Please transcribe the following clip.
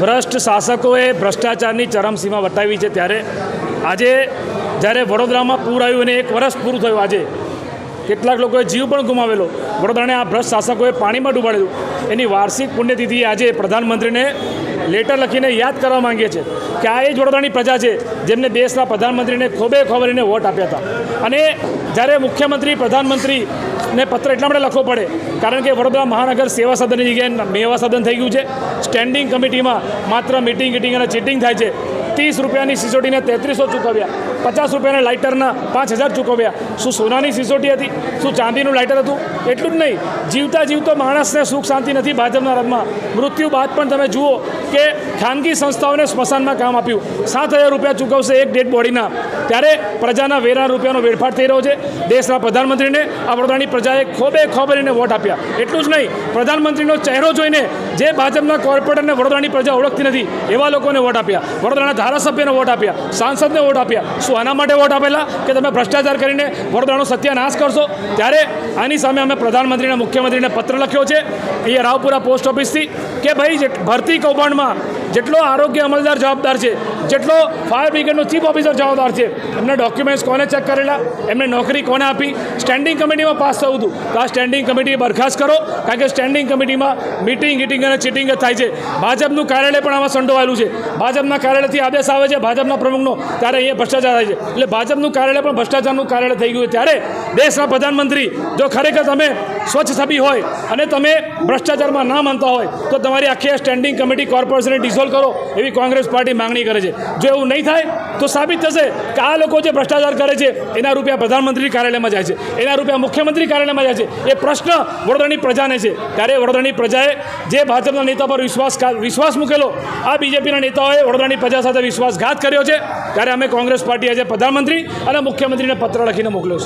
ભ્રષ્ટ શાસકોએ ભ્રષ્ટાચારની ચરમસીમા બતાવી છે ત્યારે આજે જ્યારે વડોદરામાં પૂર આવ્યું અને એક વર્ષ પૂરું થયું આજે, કેટલાક લોકોએ જીવ પણ ગુમાવેલો. વડોદરાને આ ભ્રષ્ટ શાસકોએ પાણીમાં ડૂબાડ્યું એની વાર્ષિક પુણ્યતિથિ આજે પ્રધાનમંત્રીને લેટર લખીને યાદ કરવા માંગીએ છીએ કે આ એ જ વડોદરાની પ્રજા છે જેમને દેશના પ્રધાનમંત્રીને ખોબે ખોબરીને વોટ આપ્યા હતા. અને જ્યારે મુખ્યમંત્રી, પ્રધાનમંત્રી ને પત્ર એટલા માટે લખવો પડે. કારણ કે વડોદરા મહાનગર સેવા સદનની જગ્યાએ મેવા સદન થઈ ગયું છે. સ્ટેન્ડિંગ કમિટીમાં માત્ર મિટિંગ ગીટિંગ અને ચીટિંગ થાય છે. ત્રીસ રૂપિયાની સિસોટીને તેત્રીસો ચૂકવ્યા. પચાસ રૂપિયાના લાઇટરના પાંચ હજાર ચૂકવ્યા. શું સોનાની સિસોટી હતી? શું ચાંદીનું લાઇટર હતું? એટલું જ નહીં. જીવતા જીવતો માણસને સુખ શાંતિ નથી ભાજપના રથમાં મૃત્યુ બાદ પણ તમે જુઓ કે ખાનગી સંસ્થાઓને સ્મશાનમાં કામ આપ્યું. સાત હજાર રૂપિયા ચૂકવશે એક ડેડ બોડીના. ત્યારે પ્રજાના વેરા રૂપિયાનો વેડફાટ થઈ રહ્યો છે. દેશના પ્રધાનમંત્રીને આ વડોદરાની પ્રજાએ ખોબે ખોબરીને વોટ આપ્યા. એટલું જ નહીં, પ્રધાનમંત્રીનો ચહેરો જોઈને જે ભાજપના કોર્પોરેટરને વડોદરાની પ્રજા ઓળખતી નથી, એવા લોકોને વોટ આપ્યા. વડોદરાના ધારાસભ્યને વોટ આપ્યા. સાંસદને વોટ આપ્યા. શું આના માટે વોટ આપેલા? કે તમે ભ્રષ્ટાચાર કરીને વડોદરાનો સત્યાનાશ કરશો? ત્યારે આની સામે અમે પ્રધાનમંત્રીને, મુખ્યમંત્રીને પત્ર લખ્યો છે. અહીંયા રાવપુરા પોસ્ટ ઓફિસથી. કે ભાઈ ભરતી કૌભાંડમાં જેટલો આરોગ્ય અમલદાર જવાબદાર છે, જેટલો ફાયર બ્રિગેડનો ચીફ ઓફિસર જવાબદાર છે, એમના ડોક્યુમેન્ટ્સ કોને ચેક કરેલા, એમને નોકરી કોને આપી સ્ટેન્ડિંગ કમિટીમાં પાસ થવું હતું. તો આ સ્ટેન્ડિંગ કમિટી બરખાસ્ત કરો, કારણ કે સ્ટેન્ડિંગ કમિટીમાં મીટિંગ ગીટિંગ અને ચીટિંગ જ થાય છે. ભાજપનું કાર્યાલય પણ આમાં સંડોવાયેલું છે. ભાજપના કાર્યાલયથી આદેશ આવે છે, ભાજપના પ્રમુખનો, ત્યારે અહીંયા ભ્રષ્ટાચાર થાય છે. એટલે ભાજપનું કાર્યાલય પણ ભ્રષ્ટાચારનું કાર્યાલય થઈ ગયું ત્યારે દેશના પ્રધાનમંત્રી, જો ખરેખર તમે સ્વચ્છ છબી હોય અને તમે ભ્રષ્ટાચારમાં ના માનતા હોય, તો તમારી આખી સ્ટેન્ડિંગ કમિટી કોર્પોરેશનને ડિસોલ્વ કરો એવી કોંગ્રેસ પાર્ટી માંગણી કરે છે. જો એવું નહીં થાય, તો સાબિત થશે કે આ લોકો જે ભ્રષ્ટાચાર કરે છે, એના રૂપિયા પ્રધાનમંત્રી કાર્યાલયમાં જાય છે. એના રૂપિયા મુખ્યમંત્રી કાર્યાલયમાં જાય છે. એ પ્રશ્ન વડોદરાની પ્રજાને છે. ત્યારે વડોદરાની પ્રજાએ જે ભાજપના નેતા પર વિશ્વાસ વિશ્વાસ મૂકેલો, આ બીજેપીના નેતાઓએ વડોદરાની પ્રજા સાથે વિશ્વાસઘાત કર્યો છે. ત્યારે અમે કોંગ્રેસ પાર્ટી આજે પ્રધાનમંત્રી અને મુખ્યમંત્રીને પત્ર લખીને મોકલ્યો છે.